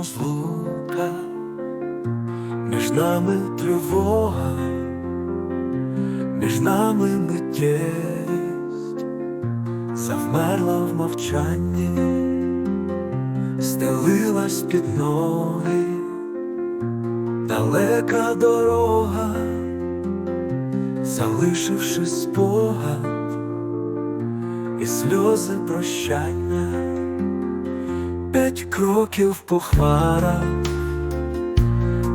розлука, між нами тривога, між нами миттєвість завмерла в мовчанні, стелилась під ноги, далека дорога, залишивши спогад і сльози прощання. П'ять кроків по хмарах,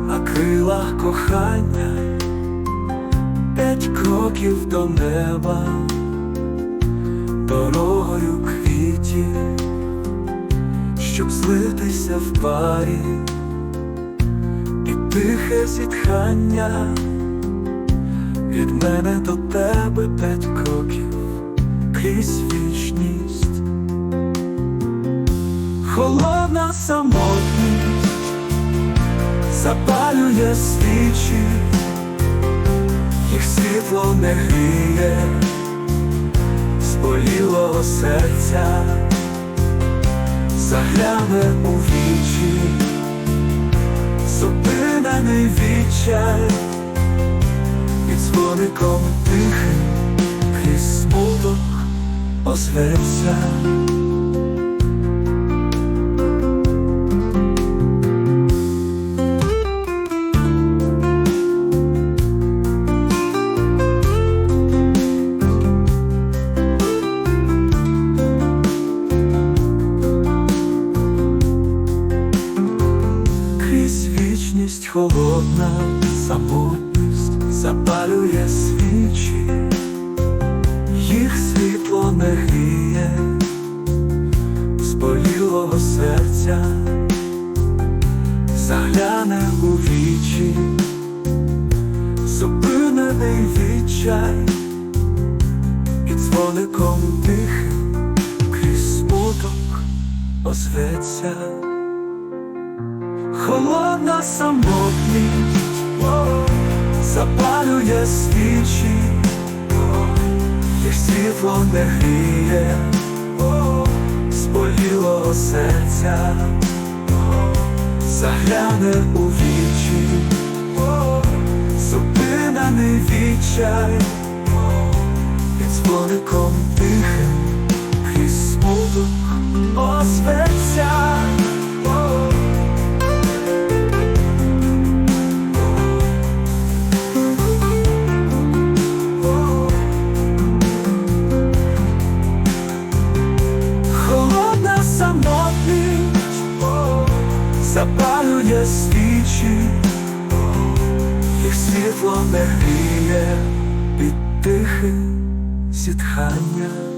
на крилах кохання, п'ять кроків до неба, дорогою квітів, щоб злитися в парі, і тихе зітхання від мене до тебе п'ять кроків Холодна самотність запалює свічі, їх світло не гріє зболілого серця, загляне у вічі, зупинений відчай, під дзвоником тихим крізь смуток озветься. Холодна самотність запалює свічі, їх світло не гріє зболілого серця, загляне у вічі, зупинений відчай, і дзвоником тихим крізь смуток озветься. Холодна самотність. Запалює свічі, їх світло не гріє. Зболілого серця, загляне у вічі, зупинений відчай, запалює свічі, їх світло не гріє під тихе зітхання.